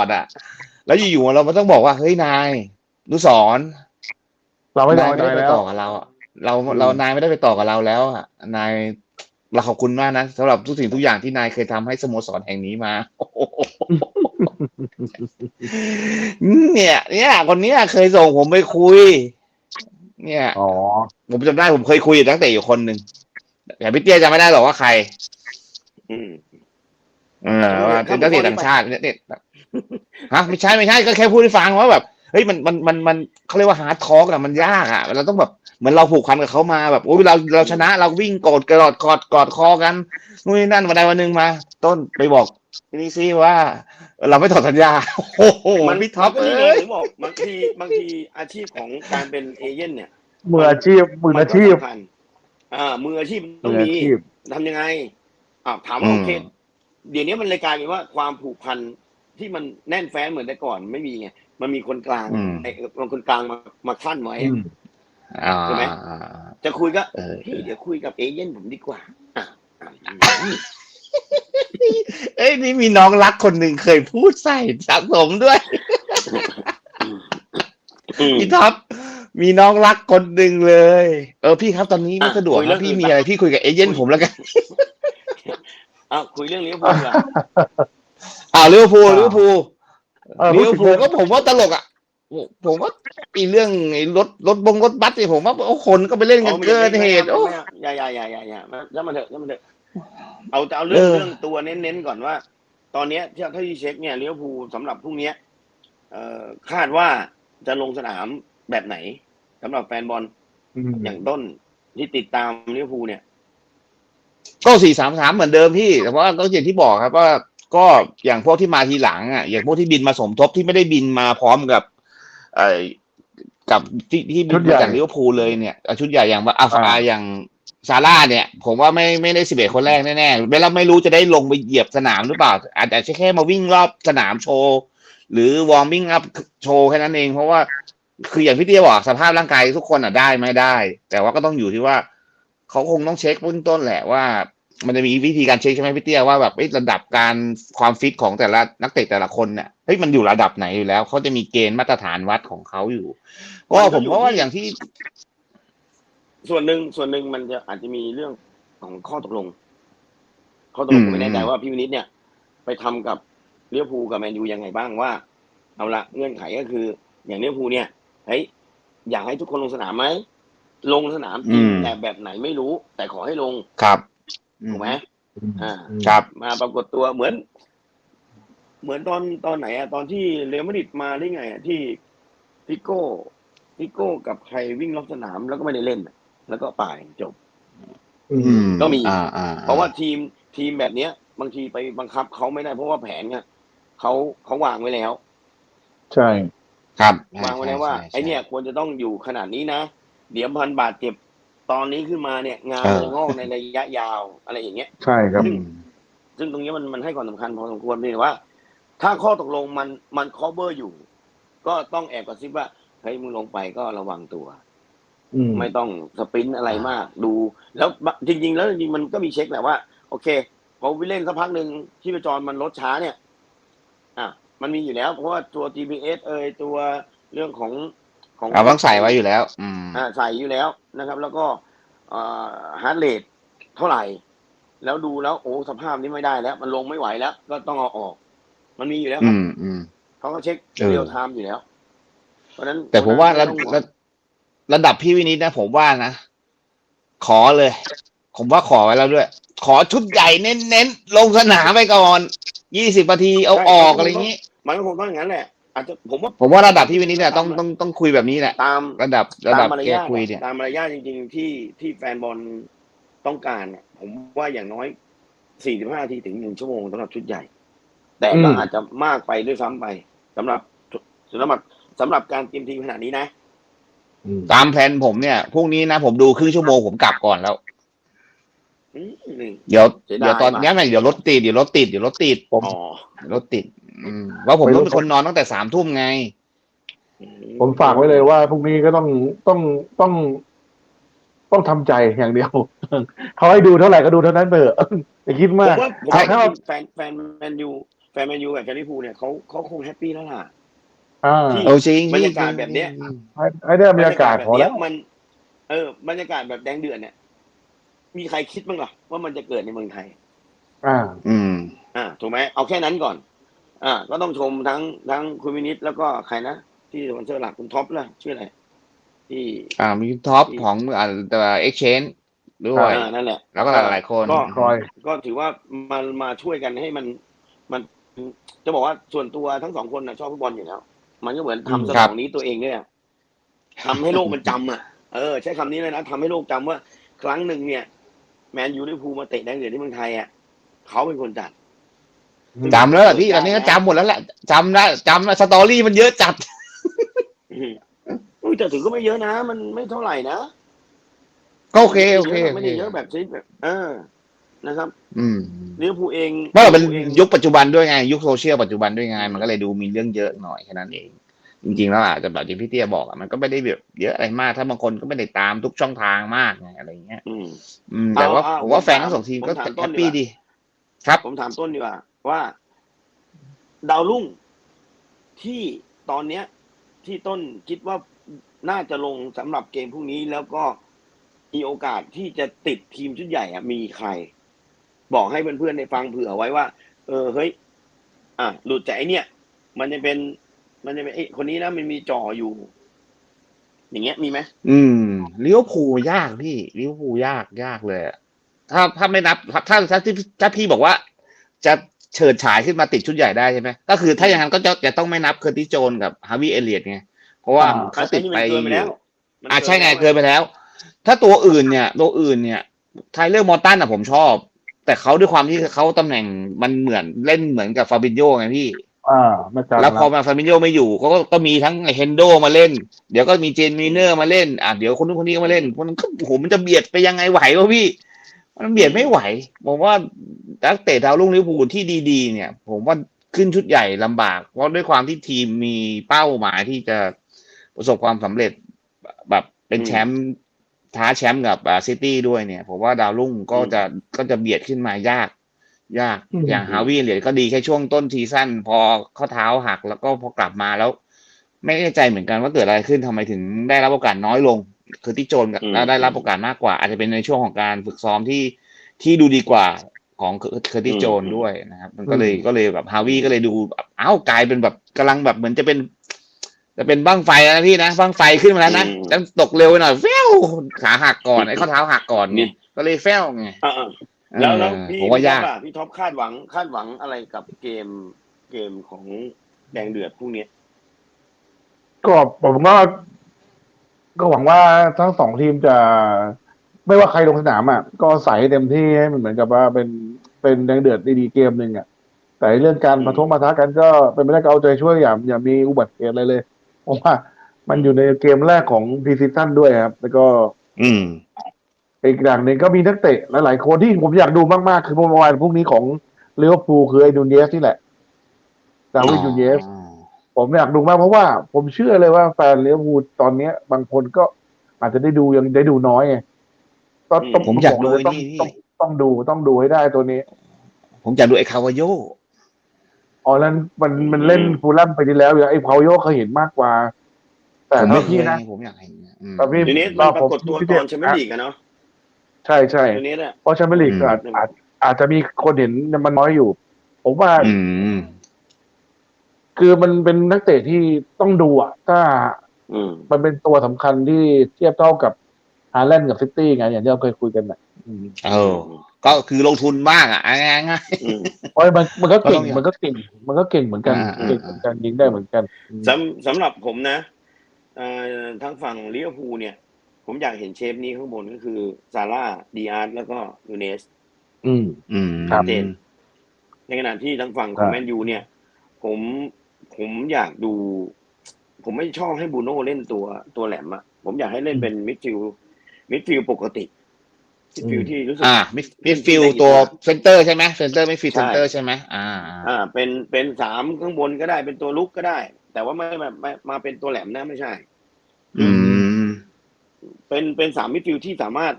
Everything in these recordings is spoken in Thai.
อดอะแล้วอยู่ๆเราไม่ต้องบอกว่าเฮ้ยนายนุสรณ์เราไม่ได้นายไม่ใจได้ไปแล้ว ต่อกับเราอะเราเรานายไม่ได้ไปต่อกับเราแล้วอะนายเราขอบคุณมากนะสำหรับทุกสิ่งทุกอย่างที่นายเคยทำให้สโมสรแห่งนี้มาโอ้โหเนี่ย เนี่ยคนเนี้ยเคยส่งผมไปคุย เนี่ย อ๋อ ผมจำได้ผมเคยคุยกับนักเตะอยู่คนหนึ่งแต่พี่เตี้ยจำไม่ได้หรอกว่าใคร อืม เออว่าเป็นนักเตะต่างชาติเนี่ยเนี่ย ฮะไม่ใช่ไม่ใช่ก็แค่พูดให้ฟังว่าแบบเฮ้ยมันมันมันมันเขาเรียกว่าฮาร์ดทอกอะมันยากอะเราต้องแบบเหมือนเราผูกพันกับเขามาแบบโอ้ยเราเราชนะเราวิ่งกอดกอดกอดกอดคอกันนู่นนี่นั่นวันใดวันหนึ่งมา ต้นไปบอกนี่ซิว่า เราไม่ถอดสัญญาโอ้โหมันพี่ท็อปมันก็เอ้นี่ไงยถึงบอกบางทีบางทีอาชีพของการเป็นเอเย่นเนี่ยมืออาชีพมืออาชีพมันก็สำคัญอ่ามืออาชีพต้มืองออามีชีพทำยังไงอ่าถามว่าโอเคเดี๋ยวนี้มันเลยกลายเป็นว่าความผูกพัน ที่มันแน่นแฟ้นเหมือนแต่ก่อนไม่มีไงมันมีคนกลางอืมไอ้มันคนกลางมามาขั้นไว้อืมอ่าใช่ไหมจะคุยก็เออพี่เดี๋ยวคุยกับเอเย่นผมดีกว่าอะอะเอ้ยนี่มีน้องรักคนหนึ่งเคยพูดใส่สะสมด้วยอืมพี่ท็อปมีน้องรักคนหนึ่งเลย เออพี่ครับตอนนี้ไม่อะสะดวกคุยเรื่นะองพี่อื่นมีอะไรพี่คุยกับเอเย่นผมแล้วกันอะคุยเรื่องลิเวอร์พูลดีกว่า อ้าวลิเวอร์พูลอ่าลิเวอร์พูลเออลิพูดถึงเวอร์พูลก็ผมว่าตลกอะผมว่าอีเรื่องไอ้รถรถบงรถบัสเนี่ยผมว่าโอ้คนก็ไปเล่นกันเกินเหตุโอ้อย่าอย่าอย่าอย่าอย่าแล้วมันเถอะแล้วมันเถอะเอาเอาเรื่องเออเรื่องตัวเน้นๆก่อนว่า ตอนเนี้ยที่เท่าที่เช็คเนี่ยลิเวอร์พูลสำหรับพรุ่งเนี้ยเอ่อคาดว่าจะลงสนามแบบไหนสำหรับแฟนบอลอืมอย่างต้นที่ติดตามลิเวอร์พูลเนี่ย ก็สี่สามสามเหมือนเดิมพี่ แต่ว่าก็อย่างที่บอกครับว่า ก็อย่างพวกที่มาทีหลังอะอย่างพวกที่บินมาสมทบที่ไม่ได้บินมาพร้อมกับเอ่อกับที่ที่บินมาจากลิเวอร์พูลเลยเนี่ยเอาชุดใหญ่อย่างว่าอาฟาอย่างซาร่าเนี่ย ผมว่าไม่ไม่ได้สิบเอ็ดคนแรกแน่ๆไม่แล้วไม่รู้จะได้ลงไปเหยียบสนามหรือเปล่า อาจจะแค่มาวิ่งรอบสนามโชว์หรือวอร์มมิ่งอัพโชว์แค่นั้นเอง เพราะว่าคืออย่างพี่เตี้ยบอกสภาพร่างกายทุกคนอะได้ไม่ได้ แต่ว่าก็ต้องอยู่ที่ว่า เขาคงต้องเช็คเบื้องต้นแหละว่า มันจะมีวิธีการเช็คใช่ไหมพี่เตี้ยว่าแบบเอ้ยระดับการความฟิตของแต่ละนักเตะแต่ละคนเนี่ยเฮ้ยมันอยู่ระดับไหนอยู่แล้วเขาจะมีเกณฑ์มาตรฐานวัดของเขาอยู่ก็ผมเพราะว่าอย่างที่ ส่วนหนึ่งส่วนหนึ่งมันจะอาจจะมีเรื่องของข้อตกลง ข้อตกลงอืมผมไม่แน่ใจว่าพี่วินิตเนี่ย ไปทำกับลิเวอร์พูลกับแมนยูยังไงบ้างว่า เอาละเงื่อนไขก็คือ อย่างลิเวอร์พูลเนี่ยเฮ้ยอยากให้ทุกคนลงสนามไหมลงสนามจริงแต่แบบไหนไม่รู้ แต่ขอให้ลงครับ ถูกไหมอ่าครับมาปรากฏตัวเหมือน เหมือนตอนตอนไหนอะตอนที่เรอัลมาดริดมาได้ไงอะที่ฟิโก้ฟิโก้กับใครวิ่งรอบสนามแล้วก็ไม่ได้เล่นอะแล้วก็ป่ายจบอือืมมก็มีอ่าอ่าเพราะว่าทีมทีมแบบเนี้ย บางทีไปบังคับเขาไม่ได้เพราะว่าแผนเนี่ยเขาเขาวางไว้แล้ว ใช่ ครับวางไว้แล้วว่าใช่ใช่ไอเนี่ยควรจะต้องอยู่ขนาดนี้นะเดี๋ยวพันบาทเจ็บ ตอนนี้ขึ้นมาเนี่ย งานเออจะงอกในระยะยาวอะไรอย่างเงี้ย ใช่ครับอืมซึ่งตรงนี้มันมันให้ความสำคัญพอสมควรเพียงแต่ว่า ถ้าข้อตกลงมันมัน cover อยู่ ก็ต้องแอบกระซิบว่าเฮ้ยมึงลงไปก็ระวังตัวอืมไม่ต้องสปรินต์อะไรมากดู แล้วจริง ๆ แล้วจริงๆมันก็มีเช็คแหละว่า โอเคพอวิเล่นสักพักหนึ่งที่ประจรมันลดช้าเนี่ย อะ มันมีอยู่แล้ว เพราะว่าตัว GPS เอยตัวเรื่องของ ของเอาต้องใส่ไว้อยู่แล้ว อืมอ่าใส่อยู่แล้วนะครับ แล้วก็ฮาร์ดเรทเท่าไหร่ แล้วดูแล้วโอ้สภาพนี้ไม่ได้แล้ว มันลงไม่ไหวแล้ว ก็ต้องเอาออก มันมีอยู่แล้วคอืรับมอืมเขาก็เช็คเออเรียลไทม์อยู่แล้ว เพราะฉะนั้น แต่ผมว่าระไต้องห่งระระดับพี่วินิตนะ ผมว่านะ ขอเลย ผมว่าขอไว้แล้วด้วย ขอชุดใหญ่เน้นๆลงสนามไปก่อนยี่สิบนาทีเอาออกอะไรอย่างนี้ มันก็คงต้องอย่างนั้นแหละ อาจจะผมว่าผมว่าระดับพี่วินิตเนี่ยต้องต้องต้องคุยแบบนี้แหละตามระดับระตาดัมบมารแกยาทคุยเนี่ย ตามมารยาทจริง ๆ ที่ที่แฟนบอลต้องการเนี่ยผมว่าอย่างน้อย 45นาทีถึงหนึ่งชั่วโมงสำหรับชุดใหญ่ แต่ก็อืม อาจจะมากไปด้วยซ้ำไปสำหรับสำหรับสำหรับการเตรียมทีมขนาดนี้นะ อืมตามแผนผมเนี่ยพรุ่งนี้นะผมดูครึ่งชั่วโมงผมกลับก่อนแล้วอืมนี่ เดี๋ยวเสียดายเดี๋ยวตอนมากนี้ไม่เดี๋ยวรถติดเดี๋ยวรถติดเดี๋ยวรถติดผมอ๋อรถติดอืมว่าผมต้องเป็นคนนอนตั้งแต่สามทุ่มไงอืผมฝากไว้เลยว่าพรุ่งนี้ก็ต้องต้องต้อง ต้องทำใจอย่างเดียวเขาให้ดูเท่าไหร่ก็ดูเท่านั้นเถอะอย่าคิดผมมากว่าผมใช่ว่าแฟนแฟนแมนยูแฟนแมนยูกับแฟนลิเวอร์พูลเนี่ยเขาเขาคงแฮปปี้แล้วล่ะอ่าที่เอาจริงบรรยากาศแบบเนี้ยให้ให้ได้บรรยากาศพอแล้วบบเนี้ยมัน เออบรรยากาศแบบแดงเดือดเนี่ย มีใครคิดบ้างล่ะ ว่ามันจะเกิดในเมืองไทย อ่า อืม อ่าถูกไหมเอาแค่นั้นก่อน อ่า ก็ต้องชมทั้งทั้งคุณวินิตแล้วก็ใครนะที่สปอนเซอร์หลักคุณท็อปล่ะชื่ออะไรที่ อ่ามีท็อปของอ่าตัว exchange ด้วยอ่านั่นแหละ แล้วก็หลายๆคนก็ คอย ก็ถือว่ามันมาช่วยกันให้มันมัน จะบอกว่าส่วนตัวทั้งสองคนนะชอบฟุตบอลอยู่แล้ว มันก็เหมือนทำสมองนี้ตัวเองเนี่ยทำให้โลกมันจำอะ เออ ใช้คำนี้เลยนะทำให้โลกจำว่า ครั้งหนึ่งเนี่ย แมนยูลิเวอร์พูลมาเตะแดงเดือดที่เมืองไทยอะเขาเป็นคนจัดจำแล้วล่ะพี่ตอนนี้ก็จำหมดแล้วแหละจำได้จำสตอรี่มันเยอะจัดอืมอุ้ยแต่ถือก็ไม่เยอะนะ มันไม่เท่าไหร่นะก็โอเคโอเคโอไม่เคได้เยอะแบบชนิดแบบเออนะครับ อืมลิเวอร์พูลเองเพราะเราเป็นลิวอร์พูลองยุคปัจจุบันด้วยไง ยุคโซเชียลปัจจุบันด้วยไง มันก็เลยดูมีเรื่องเยอะหน่อยแค่นั้นเอง จริงๆแล้วอาจจะแบบที่พี่เตี้ยบอกอะมันก็ไม่ได้แบบเยอะอะไรมาก ถ้าบางคนก็ไม่ได้ตามทุกช่องทางมากไงอะไรเงี้ยอืมอืมแต่ว่าเอาเอาผมว่าผมแฟนทั้งสองทีมก็ผมถามต้แฮนปปี้ดีกว่าดี ครับ ผมถามต้นดีกว่า ว่า ดาวรุ่งที่ตอนเนี้ย ที่ต้นคิดว่าน่าจะลงสำหรับเกมพรุ่งนี้แล้วก็มีโอกาสที่จะติดทีมชุดใหญ่อะมีใคร บอกให้เพื่อนๆในฟังเผื่อไว้ว่า เออเฮ้ย อะหลุดจากไอเนี่ย มันจะเป็น มันจะเป็นไอ้ยคนนี้นะมันมีจ่ออยู่ อย่างเงี้ยมีไหมอืมลิเวอร์พูลยากพี่ลิเวอร์พูลยากยากเลยอะถ้าถ้าไม่นับถ้าถ้าถ้าที่ถ้าพี่บอกว่า จะเฉิดฉายขึ้นมาติดชุดใหญ่ได้ใช่ไหมก็คือถ้าอย่างนั้นก็จะจะต้องไม่นับเคอร์ติสโจนกับฮาวิเอเลียตไงเพราะว่าอ่า เขาติดไปอันนี้มันเกินไปแล้วมันอ่าใช่ไงแล้วเกินไปแล้ว ถ้าตัวอื่นเนี่ย ตัวอื่นเนี่ยไทเลอร์มอร์ตันอะผมชอบ แต่เขาด้วยความที่เขาตำแหน่งมันเหมือนเล่นเหมือนกับฟาบินโยไงพี่ อ่าไม่จำแล้วพอมาฟาบินโยไม่อยู่เขาก็ก็มีทั้งเฮนโดมาเล่น เดี๋ยวก็มีเจนมีเนอร์มาเล่นอะเดี๋ยวคนนู้นคนนี้ก็มาเล่นมันก็โอ้โหมันจะเบียดไปยังไงไหววะพี่ มันเบียดไม่ไหวผมว่านักเตะดาวรุ่งลิเวอร์พูลที่ดีๆ เนี่ย ผมว่าขึ้นชุดใหญ่ลำบาก เพราะด้วยความที่ทีมมีเป้าหมายที่จะประสบความสำเร็จแบบเป็นแชมป์ท้าแชมป์กับซิตี้ด้วยเนี่ย ผมว่าดาวรุ่งก็จะก็จะเบียดขึ้นมายาก ยากอืมอย่างฮาวิเหรียญก็ดีแค่ช่วงต้นทีซั่นพอข้อเท้าหักแล้วก็พอกลับมาแล้ว ไม่แน่ใจเหมือนกันว่าเกิดอะไรขึ้นทำไมถึงได้รับโอกาสน้อยลง คือที่โจนกับอืมได้รับโอกาสมากกว่า อาจจะเป็นในช่วงของการฝึกซ้อมที่ที่ดูดีกว่าของเคอร์ติสโจนด้วยนะครับ มันก็เลยก็เลยแบบฮาวิก็เลยดูแบบอ้าวกลายเป็นแบบกำลังแบบเหมือนจะเป็นจะเป็นบ้างไฟแล้วนะพี่นะบ้างไฟขึ้นมาแล้วนะอืมแต่ตกเร็วไปหน่อยแฟวขาหักก่อนไอ้ข้อเท้าหักก่อนนี่เนี่ยก็เลยแฟวไงอ่าๆ แล้วแล้วเออพี่ผมว่ายากพี่ท็อปอะพี่ท็อปคาดหวังคาดหวังอะไรกับเกมเกมของแดงเดือดพรุ่งนี้ก็ผมก็ก็หวังว่าทั้งสองทีมจะ ไม่ว่าใครลงสนามอะก็ใส่ให้เต็มที่ให้มันเหมือนกับว่าเป็นเป็นแดงเดือดดีๆเกมหนึ่งอะแต่เรื่องการประท้วงปะทะกันก็เป็นไม่ได้ก็เอาใจช่วยอย่าอย่ามีอุบัติเหตุอะไรเลยเพราะว่ามันอยู่ในเกมแรกของพรีซีซั่นด้วยครับ แล้วก็ อืม อีกอย่างหนึ่งก็มีนักเตะหลายๆคนที่ผมอยากดูมากๆ คือเมื่อวานพวกนี้ของเลี้ยวภูลคือไอ้ดูเนสนี่แหละดาวิดดูเนสผมอยากดูมากเพราะว่า ผมเชื่อเลยว่าแฟนเลี้ยวภูลตอนเนี้ย บางคนก็อาจจะได้ดูยังได้ดูน้อยไงต้องต้องผมอยากดูบเลไอ้ต้องนี่พี่ต้องต้องดูต้องดูให้ได้ตัวนี้ ผมจะดูไอ้คาวาโยอ๋อแล้วมันมันเล่นฟูลแลมไปที่แล้วอย่างไอ้พาวโยเคยเห็นมากกว่า แต่ผมถ้าไม่เคพี่ยนะผมอยากเห็นอืมแต่พี่เดี๋ยวนี้รมัอนปรากฏตัวพี่ตเตี้ยอนแชมเปี้ยนลีกอะเนาะ ใช่ใช่เดี๋ยวนี้เนี่ย เพราะแชมเปี้ยนลีกอืม อาจอาจอาจจะมีคนเห็นมันน้อยอยู่ ผมว่าอืม คือมันเป็นนักเตะที่ต้องดูอะ ถ้าอืม มันเป็นตัวสำคัญที่เทียบเท่ากับฮาแลนด์กับซิตี้ไงอย่างที่เราเคยคุยกันน่ะอืมเออ ก็คือลงทุนมากอะง่ายง่าย อืมเพราะมันมันก็เก่งก็ต้องมันก็เก่ง มันก็เก่งเหมือนกันอ่าอ่า เก่งเหมือนกันยิงได้เหมือนกันอืม สำสำหรับผมนะเอ่อทางฝั่งลิเวอร์พูลเนี่ย ผมอยากเห็นเชฟนี้ข้างบนก็คือซาร่าดีอาร์ตแล้วก็ยูเนสอืม อืมครับเจนในขณะที่ทางฝั่งของครับแมนยูเนี่ย ผมผมอยากดู ผมไม่ชอบให้บูโน่เล่นตัวตัวแหลมอะผมอยากให้เล่นเป็นมิดฟิลด์มิดฟิลด์ปกติมิดฟิลด์ที่รู้สึกอ่ามิดมิดฟิลตัวเซนเตอร์ใช่ไหมเซนเตอร์ไม่ฟิลเซนเตอร์ใช่ไหมอ่าอ่า อ่า เป็นเป็นสามข้างบนก็ได้เป็นตัวลุกก็ได้ แต่ว่าไม่ไม่ไม่มาเป็นตัวแหลมนะไม่ใช่อืม เป็นเป็นสามมิดฟิลด์ที่สามารถ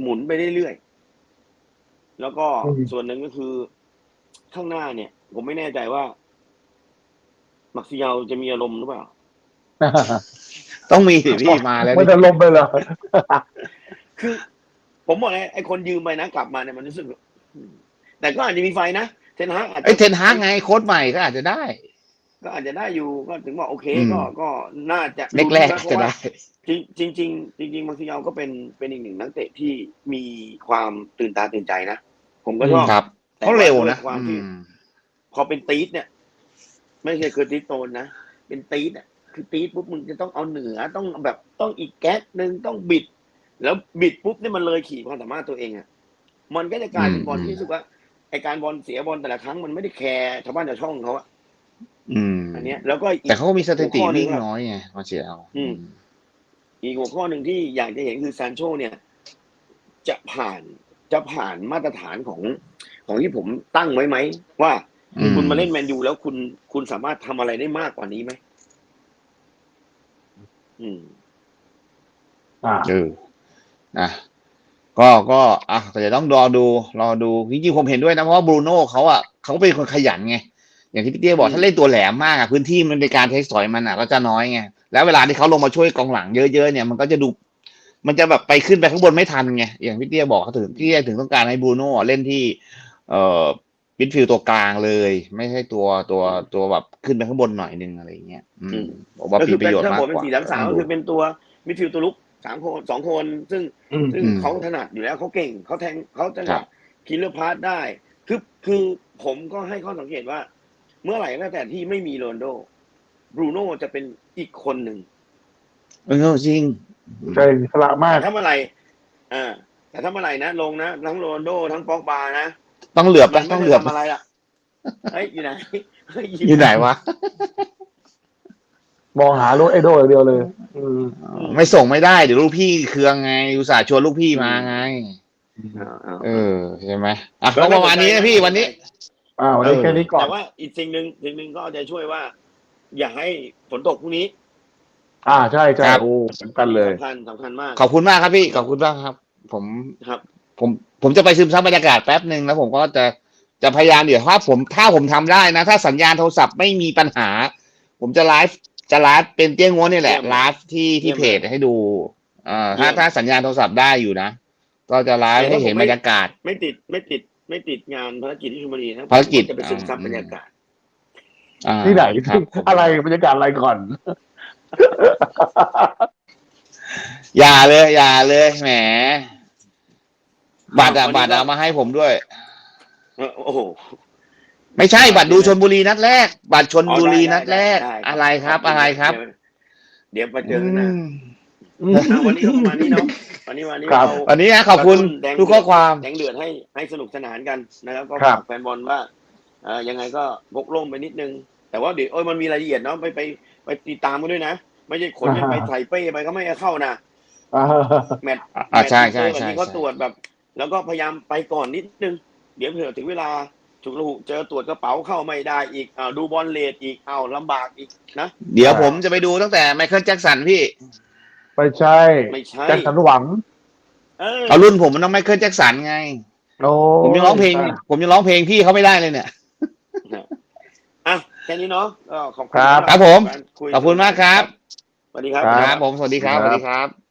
หมุนไปเรื่อยๆแล้วก็อืมส่วนหนึ่งก็คือข้างหน้าเนี่ย ผมไม่แน่ใจว่า มักซิเยาจะมีอารมณ์หรือเปล่า ต้องมีสิพี่มาแล้วไม่จะลมไปเหรอคือ ผมบอกเลยไอ้คนยืมไปนะกลับมาเนี่ยมันรู้สึกอืมแต่ก็อาจจะมีไฟนะเทนฮากอาจจะไอ้ยเทนฮากไงโค้ชใหม่ก็อาจจะได้ ก็อาจจะได้อยู่ก็ถึงบอกโอเคอืมก็ก็น่าจะแรกนะๆเพจะราะว่าได้จริงจริงๆจริงๆมักซิเยาก็เป็นเป็นอีกหนึ่งนักเตะที่มีความตื่นตาตื่นใจนะผมก็ชอบครับแต่เขาเร็วนะด้วยความที่อืมพอเป็นตีดเนี่ย ไม่ใช่คือตีดโตนนะเป็นตีดอะคือตีดปุ๊บมึงจะต้องเอาเหนือต้องแบบต้องอีกแก๊กหนึ่งต้องบิด แล้วบิดปุ๊บเนี่ยมันเลยขีดความสามารถตัวเองอะมันก็จะกลายเป็นบอลที่รู้สึกว่าไอการบอลเสียบอลแต่ละครั้งมันไม่ได้แคร์ชาวบ้านชาวช่องเขาอะ อืมอันเนี้ยแล้วก็อีกแต่เขาก็มีสถิติหัวข้อหนึ่วิ่งงอะน้อยไงมาเชียเอาอืมอีกหัวข้อหนึ่งที่อยากจะเห็นคือซานโชเนี่ย จะผ่านจะผ่านมาตรฐานของของที่ผมตั้งไว้ไหมว่าอืมคุณมาเล่นแมนยูแล้วคุณคุณสามารถทำอะไรได้มากกว่านี้ไหมอืม อ่าเออนะก็ก็อะแต่เดี๋ยวต้องรอดู รอดูจริงๆผมเห็นด้วยนะเพราะว่าบรูโน่เขาอะเขาเป็นคนขยันไง อย่างที่พี่เตี้ยบอกถ้าเล่นตัวแหลมมากอะพื้นที่มันในการเทคสอยมันอะก็จะน้อยไงแล้วเวลาที่เขาลงมาช่วยกองหลังเยอะๆเนี่ยมันก็จะดู มันจะแบบไปขึ้นไปข้างบนไม่ทันไงอย่างพี่เตี้ยบอกเขาถึงพี่เตี้ยถึงต้องการให้บรูโน่เล่นที่ เอ่อมิดฟิลด์ตัวกลางเลย ไม่ใช่ตัวตัวตัวแบบขึ้นไปข้างบนหน่อยนึงอะไรอย่างเงี้ยอือืมมผมว่าก็มีคือปเป็ระนโยชน์ถ้ามากผมเป็นกว่าสี่สามสามก็คือเป็นตัวมิดฟิลด์ตัวลุกสามคนสองคนซึ่งอืมซึ่งอืมเขาถนัดอยู่แล้วเขาเก่งเขาแทงเขาจะครับคิลเลอร์พาสได้ คือคือผมก็ให้ข้อสังเกตว่า เมื่อไหร่ก็แล้วแต่ที่ไม่มีโรนลโดบรูโน่จะเป็นอีกคนหนึ่งเออจริงใจสละมากแต่ถ้าเมื่อไหร่อ่าแต่ถ้าเมื่อไหร่นะลงนะทั้งโรนลโดทั้งปอกบานะต้องเหลือบมันะนต้ไม่องเหลืได้อบทำอะไรล่ะเฮ้ยอยู่ไหนเฮ้ยอยู่ไหนวะมองหาลูกไอดอลอย่างเดียวเลย อืมไม่ส่งไม่ได้เดี๋ยวลูกพี่เคืองไงอุตส่าห์ชวนลูกพี่มาไง อ่าอ่าเออใช่ไหมอะก็ประมาณนี้นะพี่วันนี้ อ่าวันนี้เออแค่นี้ก่อนแต่ว่าอีกสิ่งหนึ่งสิ่งหนึ่งก็เอาใจช่วยว่า อย่าให้ฝนตกพรุ่งนี้ อ่าใช่ใช่ครับโอ้สำคัญเลยสำคัญสำคัญมากขอบคุณมากครับพี่ขอบคุณมากครับ ผมครับ ผมผมจะไปซึมซับบรรยากาศแป๊บหนึ่งแล้วผมก็จะจะพยายามเดี๋ยวถ้าผมถ้าผมทำได้นะ ถ้าสัญญาณโทรศัพท์ไม่มีปัญหา ผมจะไลฟ์จะไลฟ์เป็นเตี้ยงง้วนนี่แหละเยี่ยมไลฟ์ที่ที่เยี่ยมเพจให้ดูอ่าถ้าเยี่ยมถ้าสัญญาณโทรศัพท์ได้อยู่นะก็จะไลฟ์ให้เห็นบรรยากาศ ไม่ติดไม่ติด ไม่ติดงานภารกิจที่ชลบุรีนะภารกิจ จะไปซึมซับบรรยากาศอ่าที่ไหนครับผมอะไรบรรยากาศอะไรก่อน อย่าเลย อย่าเลยแหมบัตรอะบัตรเอามาให้ผมด้วย เออโอ้โห ไม่ใช่บัตรดูชนบุรีนัดแรก บัตรชนบุรีอ๋อได้นัดแรก ได้ได้อะไรครับ อะไรครับ เดี๋ยวเดี๋ยวมาเจอกันนะอืมอะวันนี้ก็ประมาณนี้เนาะ วันนี้วันนี้ครับเราวันนี้นะขอบคุณแดงทุกข้อความแดงเดือดให้ให้สนุกสนานกันนะครับก็ครัฝาบกแฟนบอลว่าเอ่อยังไงก็พกร่มไปนิดนึง แต่ว่าเดี๋ยวโอ้ยมันมีรายละเอียดเนาะไปไปไปติดตามกันด้วยนะ ไม่ใช่ขนกันไปใส่เป้ไปก็ไม่ให้เข้านะอ่าแมตช์อ่าใช่ใช่แมตช์ใช่ที่เขาตรวจแบบ แล้วก็พยายามไปก่อนนิดนึง เดี๋ยวเผื่อถึงเวลาฉุกระหุกเจอตรวจกระเป๋าเข้าไม่ได้อีกอ้าวดูบอลเลทอีกอ้าวลำบากอีกนะ เดี๋ยวผมจะไปดูตั้งแต่ไมเคิลแจ็คสันพี่ ไปใช่ไม่ใช่ แจ็คสันหวังเออเอารุ่นผมมันต้องไมเคิลแจ็คสันไง โอ้ผมยังร้องเพลง ผมยังร้องเพลงพี่เขาไม่ได้เลยเนี่ย อะแค่นี้เนาะก็ขอบคุณครับครับผมการยขอบคุณมากครับ สวัสดีครับครับ ครับผมสวัสดีครับสวัสดีครับ